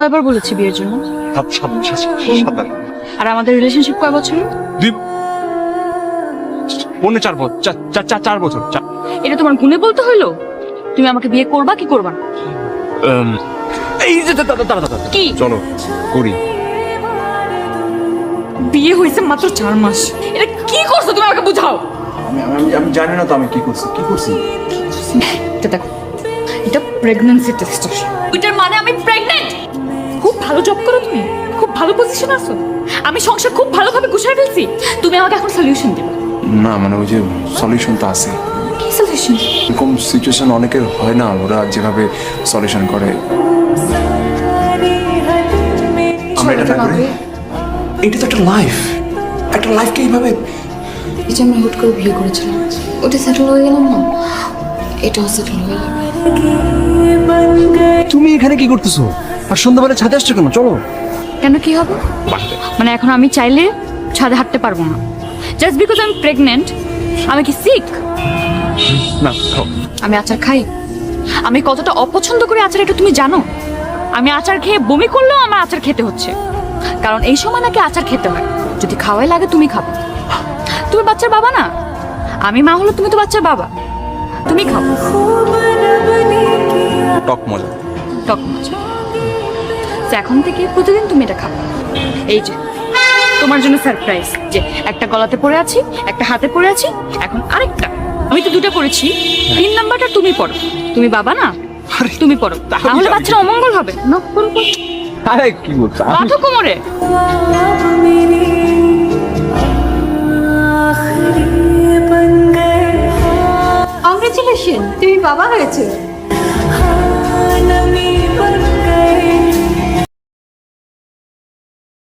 কয়বার বলেছি বিয়ের জন্য? সাত সাত সাত সাত আর আমাদের রিলেশনশিপ কয় বছর? দুই পৌনে চার বছর চার চার- চার বছর এটা তোমার গুণে বলতে হইল তুমি আমাকে বিয়ে করবা কি করবা এই যে দাদা দাদা দাদা কি? চলো করি। বিয়ে হয়েছে মাত্র চার মাস। এটা কি করছ তুমি আমাকে বুঝাও? আমি আমি আমি জানি না তো আমি কি করছি কি করছি? এটা দেখো এটা প্রেগন্যান্সি টেস্ট ওইটার মানে আমি প্রেগন্যান্ট খুব ভালো জব করো তুমি। খুব ভালো পজিশন আছো। আমি সংসার খুব ভালোভাবে গুছিয়ে ফেলছি। তুমি আমাকে এখন সলিউশন দিবে। না মানে ওই যে সলিউশন তো আছে। কি সলিউশন এরকম সিচুয়েশন অনেকের হয় না ওরা যেভাবে সলিউশন করে। আমরা এটা না করি এটা তো একটা লাইফ একটা লাইফকে এইভাবে এই যে আমরা হুট করে বিয়ে করেছিলাম ওটা সেটেল হয়ে গেলাম না? এটাও সেটেল হয়ে যাবে তুমি এখানে কি করতেছো? আর সন্ধ্যাবেলা ছাদে আসছো কেন? চলো। কেন কি হবে? মানে এখন আমি চাইলে ছাদে হাঁটতে পারব না। জাস্ট বিকজ আমি প্রেগনেন্ট আমি কি সিক না আমি আচার খাই। আমি কতটা অপছন্দ করি আচার এটা তুমি জানো? আমি আচার খেয়ে বমি করলেও আমার আচার খেতে হচ্ছে। কারণ এই সময় নাকি আচার খেতে হয়। যদি খাওয়াই লাগে তুমি খাবে। তুমি বাচ্চার বাবা না? আমি মা হলো তুমি তো বাচ্চার বাবা। তুমি খাও। টক মজা। টক মাছ তো এখন থেকে প্রতিদিন তুমি এটা খাবে। এই যে তোমার জন্য সারপ্রাইজ যে একটা গলাতে পড়ে আছি একটা হাতে পড়ে আছি এখন আরেকটা। আমি তো দুটো পড়েছি তিন নাম্বারটা তুমি পড়ো তুমি বাবা না? তুমি পড়ো তাহলে বাচ্চারা অমঙ্গল হবে। না পড়ো পড়ো আরে কি বলছো? বাঁধো কোমরে। কংগ্রেচুলেশন তুমি বাবা হয়েছে।